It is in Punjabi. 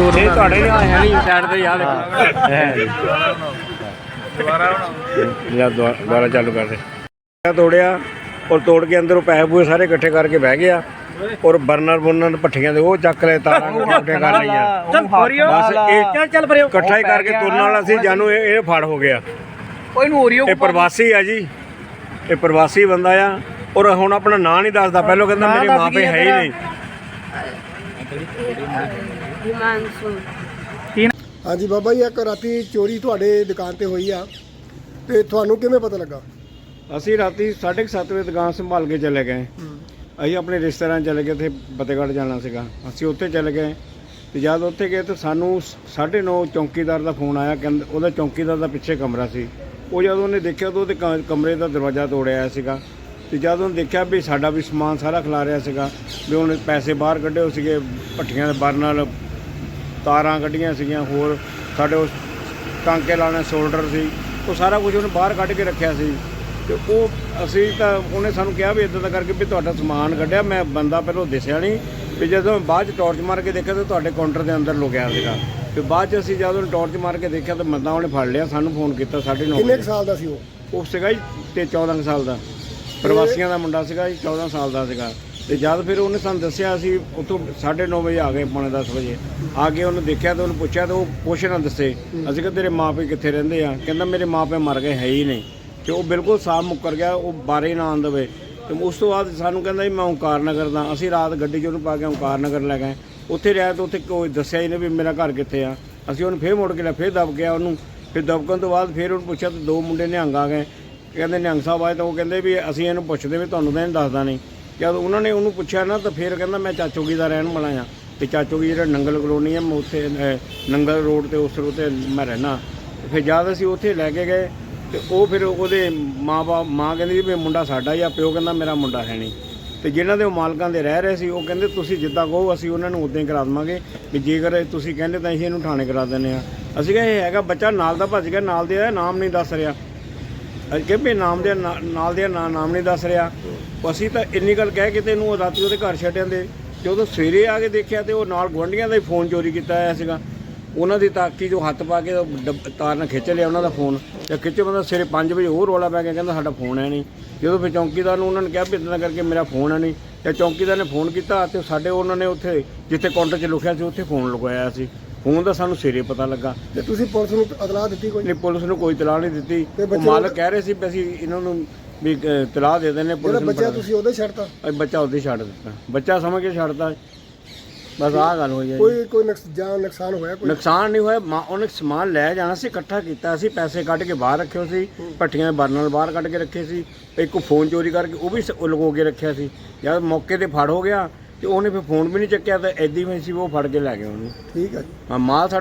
ਇਹ ਤੁਹਾਡੇ ਨਾਲ ਹੈ ਨਹੀਂ ਸਾਈਡ ਤੇ ਯਾਦ ਹੈ। ਜਾਂ ਦੁਆ- ਦੁਬਾਰਾ ਚਾਲੂ ਕਰ ਦੇ। ਤੋੜਿਆ ਔਰ ਤੋੜ ਕੇ ਅੰਦਰੋਂ ਪੈਸੇ ਪੂਏ ਸਾਰੇ ਇਕੱਠੇ ਕਰਕੇ ਬਹਿ ਗਿਆ ਔਰ ਬਰਨਰ ਬੁਰਨਰ ਭੱਠੀਆਂ ਦੇ ਉਹ ਚੱਕ ਲਏ ਤਾਰਾਂ ਇਕੱਠੇ ਕਰ ਲਈਆਂ। ਬਸ ਇਹ ਚੱਲ ਚੱਲ ਪਰਿਓ ਇਕੱਠਾ ਹੀ ਕਰਕੇ ਤੁਰਨ ਵਾਲਾ ਸੀ ਜਾਨੂੰ ਇਹ ਇਹ ਫੜ ਹੋ ਗਿਆ। ਕੋਈ ਨੂੰ ਹੋਰੀਓ ਇਹ ਪ੍ਰਵਾਸੀ ਆ ਜੀ। ਇਹ ਪ੍ਰਵਾਸੀ ਬੰਦਾ ਆ ਔਰ ਹੁਣ ਆਪਣਾ ਨਾਂ ਨਹੀਂ ਦੱਸਦਾ। ਪਹਿਲਾਂ ਕਹਿੰਦਾ ਮੇਰੇ ਮਾਪੇ ਹੈ ਹੀ ਤੇਰਾ? ਹਾਂਜੀ ਬਾਬਾ ਜੀ ਇੱਕ ਰਾਤੀ ਚੋਰੀ ਤੁਹਾਡੇ ਦੁਕਾਨ ਤੇ ਹੋਈ ਆ। ਤੇ ਤੁਹਾਨੂੰ ਕਿਵੇਂ ਪਤਾ ਲੱਗਾ? ਅਸੀਂ ਰਾਤੀ 7:30 ਵਜੇ ਦੁਕਾਨ ਸੰਭਾਲ ਕੇ ਚਲੇ ਗਏ। ਅਸੀਂ ਆਪਣੇ ਰਿਸ਼ਤੇਦਾਰਾਂ ਚਲੇ ਗਏ ਤੇ ਫਤਿਹਗੜ੍ਹ ਜਾਣਾ ਸੀਗਾ। ਅਸੀਂ ਉੱਥੇ ਚਲੇ ਗਏ। ਤੇ ਜਦ ਉੱਥੇ ਗਏ ਤਾਂ ਸਾਨੂੰ 9:30 ਚੌਂਕੀਦਾਰ ਦਾ ਫੋਨ ਆਇਆ ਕਹਿੰਦਾ ਉਹਦਾ ਚੌਂਕੀਦਾਰ ਦਾ ਪਿੱਛੇ ਕਮਰਾ ਸੀ। ਉਹ ਜਦੋਂ ਉਹਨੇ ਦੇਖਿਆ ਤਾਂ ਉਹਦੇ ਕ- ਕਮਰੇ ਦਾ ਦਰਵਾਜ਼ਾ ਤੋੜਿਆ ਸੀਗਾ। ਤੇ ਜਦ ਉਹਨੇ ਦੇਖਿਆ ਵੀ ਸਾਡਾ ਵੀ ਸਮਾਨ ਸਾਰਾ ਖਿਲਾਰਿਆ ਸੀਗਾ ਵੀ ਉਹਨੇ ਪੈਸੇ ਬਾਹਰ ਕੱਢੇ ਹੋਏ ਸੀਗੇ ਭੱਠੀਆਂ ਦੇ ਬਰ ਨਾਲ ਤਾਰਾਂ ਕੱਢੀਆਂ ਸੀਗੀਆਂ ਹੋਰ ਸਾਡੇ ਉਸ ਟਾਂਕੇ ਲਾਣੇ ਸ਼ੋਲਡਰ ਸੀ ਉਹ ਸਾਰਾ ਕੁਝ ਉਹਨੇ ਬਾਹਰ ਕੱਢ ਕੇ ਰੱਖਿਆ ਸੀ। ਤੇ ਉਹ ਅਸੀਂ ਤਾਂ ਉਹਨੇ ਸਾਨੂੰ ਕਿਹਾ ਵੀ ਇਦਾਂ ਦਾ ਕਰਕੇ ਵੀ ਤੁਹਾਡਾ ਸਮਾਨ ਕੱਢਿਆ ਮੈਂ ਬੰਦਾ ਪਹਿਲਾਂ ਦਿਸਿਆ ਨਹੀਂ ਵੀ ਜਦੋਂ ਮੈਂ ਬਾਅਦ ਚ ਟਾਰਚ ਮਾਰ ਕੇ ਦੇਖਿਆ ਤਾਂ ਤੁਹਾਡੇ ਕਾਊਂਟਰ ਦੇ ਅੰਦਰ ਲੁਕਿਆ ਸੀਗਾ। ਤੇ ਬਾਅਦ ਚ ਅਸੀਂ ਜਦੋਂ ਟਾਰਚ ਮਾਰ ਕੇ ਦੇਖਿਆ ਤਾਂ ਬੰਦਾ ਉਹਨੇ ਫੜ ਲਿਆ ਸਾਨੂੰ ਫੋਨ ਕੀਤਾ 9:30 ਕਿੰਨੇ ਕੁ ਸਾਲ ਦਾ ਸੀ ਉਹ? ਉਹ ਸੀਗਾ ਜੀ ਤੇ 14 ਕੁ ਸਾਲ ਦਾ। ਪ੍ਰਵਾਸੀਆਂ ਦਾ ਮੁੰਡਾ ਸੀਗਾ ਜੀ 14 ਸਾਲ ਦਾ ਸੀਗਾ। ਤੇ ਜਦ ਫਿਰ ਉਹਨੇ ਸਾਨੂੰ ਦੱਸਿਆ ਅਸੀਂ ਉੱਥੋਂ 9:30 ਵਜੇ ਆ ਗਏ ਪੌਣੇ 10 ਵਜੇ। ਆ ਕੇ ਉਹਨੂੰ ਦੇਖਿਆ ਤੇ ਉਹਨੂੰ ਪੁੱਛਿਆ ਤੇ ਉਹ ਕੁਛ ਨਾ ਦੱਸੇ। ਅਸੀਂ ਕਿਹਾ, ਤੇਰੇ ਮਾਪੇ ਕਿੱਥੇ ਰਹਿੰਦੇ ਆ? ਕਹਿੰਦਾ, ਮੇਰੇ ਮਾਪੇ ਮਰ ਗਏ, ਹੈ ਹੀ ਨਹੀਂ। ਤੇ ਉਹ ਬਿਲਕੁਲ ਸਾਫ਼ ਮੁੱਕਰ ਗਿਆ, ਉਹ ਬਾਰੇ ਨਾ ਆਉਣ ਦੇਵੇ। ਤੇ ਉਸ ਤੋਂ ਬਾਅਦ ਸਾਨੂੰ ਕਹਿੰਦਾ ਜੀ, ਮੈਂ ਓਂਕਾਰ ਨਗਰ ਦਾ, ਅਸੀਂ ਰਾਤ ਗੱਡੀ 'ਚ ਉਹਨੂੰ ਪਾ ਕੇ ਓਂਕਾਰ ਨਗਰ ਲੈ ਗਏ। ਉੱਥੇ ਰਿਹਾ ਤਾਂ ਉੱਥੇ ਕੋਈ ਦੱਸਿਆ ਹੀ ਨਹੀਂ ਵੀ ਮੇਰਾ ਘਰ ਕਿੱਥੇ ਆ। ਅਸੀਂ ਉਹਨੂੰ ਫੇਰ ਮੁੜ ਕੇ ਲਿਆ, ਫੇਰ ਦਬ ਗਿਆ ਉਹਨੂੰ। ਫਿਰ ਦਬਕਣ ਤੋਂ ਬਾਅਦ ਫੇਰ ਉਹਨੂੰ ਪੁੱਛਿਆ ਤੇ ਦੋ ਮੁੰਡੇ ਨਿਹੰਗ ਆ ਗਏ। ਕਹਿੰਦੇ ਨਿਹੰਗ ਸਾਹਿਬ ਆਏ ਤਾਂ ਉਹ ਕਹਿੰਦੇ ਵੀ ਅਸੀਂ ਇਹਨੂੰ ਪੁੱਛਦੇ ਵੀ ਤੁਹਾਨੂੰ ਤਾਂ ਇਹਨੂੰ ਦੱਸਦਾ ਨਹੀਂ। ਜਦ ਉਹਨਾਂ ਨੇ ਉਹਨੂੰ ਪੁੱਛਿਆ ਨਾ, ਤਾਂ ਫਿਰ ਕਹਿੰਦਾ, ਮੈਂ ਚਾਚੋਗੀ ਦਾ ਰਹਿਣ ਵਾਲਾ ਆ ਤੇ ਚਾਚੋਗੀ ਜਿਹੜਾ ਨੰਗਲ ਕਲੋਨੀ ਆ ਮੈਂ ਉੱਥੇ ਨੰਗਲ ਰੋਡ ਤੇ, ਉਸ ਰੋਡ ਤੇ ਮੈਂ ਰਹਿਣਾ ਫਿਰ ਜਦ ਅਸੀਂ ਉੱਥੇ ਲੈ ਕੇ ਗਏ, ਤੇ ਉਹ ਫਿਰ ਉਹਦੇ ਮਾਂ-ਬਾਪ ਮਾਂ ਕਹਿੰਦੀ ਵੀ ਮੁੰਡਾ ਸਾਡਾ ਹੀ ਆ, ਪਿਓ ਕਹਿੰਦਾ ਮੇਰਾ ਮੁੰਡਾ ਹੈ ਨਹੀਂ। ਤੇ ਜਿਨ੍ਹਾਂ ਦੇ ਉਹ ਮਾਲਕਾਂ ਦੇ ਰਹਿ ਰਹੇ ਸੀ, ਉਹ ਕਹਿੰਦੇ, ਤੁਸੀਂ ਜਿੱਦਾਂ ਕਹੋ, ਅਸੀਂ ਉਹਨਾਂ ਨੂੰ ਉਦਾਂ ਹੀ ਕਰਾ ਦੇਵਾਂਗੇ। ਵੀ ਜੇਕਰ ਤੁਸੀਂ ਕਹਿੰਦੇ, ਤਾਂ ਅਸੀਂ ਇਹਨੂੰ ਥਾਣੇ ਕਰਾ ਦਿੰਦੇ ਆ ਅਸੀਂ ਕਿਹਾ, ਇਹ ਹੈਗਾ, ਬੱਚਾ ਨਾਲ ਦਾ ਭੱਜ ਗਿਆ, ਨਾਲ ਦੇ ਆ ਨਾਮ ਨਹੀਂ ਦੱਸ ਰਿਹਾ। ਅਸੀਂ ਕਿਹਾ ਵੀ ਨਾਮ ਦੇ ਨਾ- ਨਾਲ ਦੇ ਨਾ- ਨਾਮ ਨਹੀਂ ਦੱਸ ਰਿਹਾ। ਅਸੀਂ ਤਾਂ ਇੰਨੀ ਗੱਲ ਕਹਿ ਕੇ ਤੇ ਇਹਨੂੰ ਰਾਤੀ ਉਹਦੇ ਘਰ ਛੱਡ ਜਾਂਦੇ। ਜਦੋਂ ਸਵੇਰੇ ਆ ਕੇ ਦੇਖਿਆ ਤੇ ਉਹ ਨਾਲ ਗੁਆਂਢੀਆਂ ਦਾ ਹੀ ਫੋਨ ਚੋਰੀ ਕੀਤਾ ਹੋਇਆ ਸੀਗਾ। ਉਹਨਾਂ ਦੀ ਤਾਕੀ ਜੋ ਹੱਥ ਪਾ ਕੇ ਉਹ ਡੱਬ- ਤਾਰ ਨਾਲ ਖਿੱਚ ਲਿਆ ਉਹਨਾਂ ਦਾ ਫੋਨ। ਤੇ ਖਿੱਚ ਬੰਦਾ ਸਵੇਰੇ 5 ਵਜੇ ਹੋਰ ਰੋਲਾ ਪੈ ਗਿਆ, ਕਹਿੰਦਾ ਸਾਡਾ ਫੋਨ ਹੈ ਨਹੀਂ। ਜਦੋਂ ਫਿਰ ਚੌਂਕੀਦਾਰ ਨੂੰ ਉਹਨਾਂ ਨੇ ਕਿਹਾ ਵੀ ਇਦਾਂ ਕਰਕੇ ਮੇਰਾ ਫੋਨ ਹੈ ਨਹੀਂ ਤੇ ਚੌਂਕੀਦਾਰ ਨੇ ਫੋਨ ਕੀਤਾ ਤੇ ਸਾਡੇ ਉਹਨਾਂ ਨੇ ਉੱਥੇ ਜਿੱਥੇ ਕਾਊਂਟਰ 'ਚ ਲੁਕਿਆ ਸੀ ਉੱਥੇ ਫੋਨ ਲਗਵਾਇਆ ਸੀ। ਫੋਨ ਦਾ ਸਾਨੂੰ ਸਵੇਰੇ ਪਤਾ ਲੱਗਾ। ਤੇ ਤੁਸੀਂ ਪੁਲਿਸ ਨੂੰ ਇਤਲਾਹ ਦਿੱਤੀ ਕੋਈ? ਨਹੀਂ ਪੁਲਿਸ ਨੂੰ ਕੋਈ ਤਲਾਹ ਨਹੀਂ ਦਿੱਤੀ। ਤੇ ਉਹ ਬੱਚੇ ਮਾਲਕ ਕਹਿ ਰਹੇ ਸੀ ਵੀ ਅਸੀਂ ਇਹਨਾਂ ਨੂੰ ਵੀ ਤਲਾਹ ਦੇ ਦਿੰਦੇ ਜਿਹੜਾ ਪੁਲਿਸ ਨੂੰ ਬੱਚਾ ਫੜਾ ਤੁਸੀਂ ਉਹਦੇ ਛੱਡਤਾ ਬੱਚਾ ਉਹਦੇ ਛੱਡ ਦਿੱਤਾ। ਬੱਚਾ ਸਮਝ ਕੇ ਛੱਡਤਾ ਬਸ ਆਹ ਗੱਲ ਹੋਈ ਹੈ ਜੀ। ਕੋਈ ਕੋਈ ਨੁਕਸ- ਜਾਨ ਨੁਕਸਾਨ ਹੋਇਆ ਕੋਈ? ਨੁਕਸਾਨ ਨਹੀਂ ਹੋਇਆ ਮਾਂ ਉਹਨੇ ਸਮਾਨ ਲੈ ਜਾਣਾ ਸੀ ਇਕੱਠਾ ਕੀਤਾ ਸੀ ਪੈਸੇ ਕੱਢ ਕੇ ਬਾਹਰ ਰੱਖਿਓ ਸੀ ਭੱਠੀਆਂ ਦੇ ਬਰਨਲ ਬਾਹਰ ਕੱਢ ਕੇ ਰੱਖੇ ਸੀ ਇੱਕ ਫੋਨ ਚੋਰੀ ਕਰਕੇ ਉਹ ਵੀ ਸ- ਉਹ ਲੁਕੋ ਕੇ ਰੱਖਿਆ ਸੀ। ਜਦ ਮੌਕੇ ਤੇ ਫੜ ਹੋ ਗਿਆ ਤੇ ਉਹਨੇ ਫਿਰ ਫੋਨ ਵੀ ਨਹੀਂ ਚੱਕਿਆ ਤਾਂ ਐਦੀ ਵੀ ਸੀ ਉਹ ਫੜ ਕੇ ਲੈ ਗਏ ਉਹਨੂੰ। ਠੀਕ ਹੈ ਜੀ। ਹਾਂ ਮਾਲ ਸਾਡਾ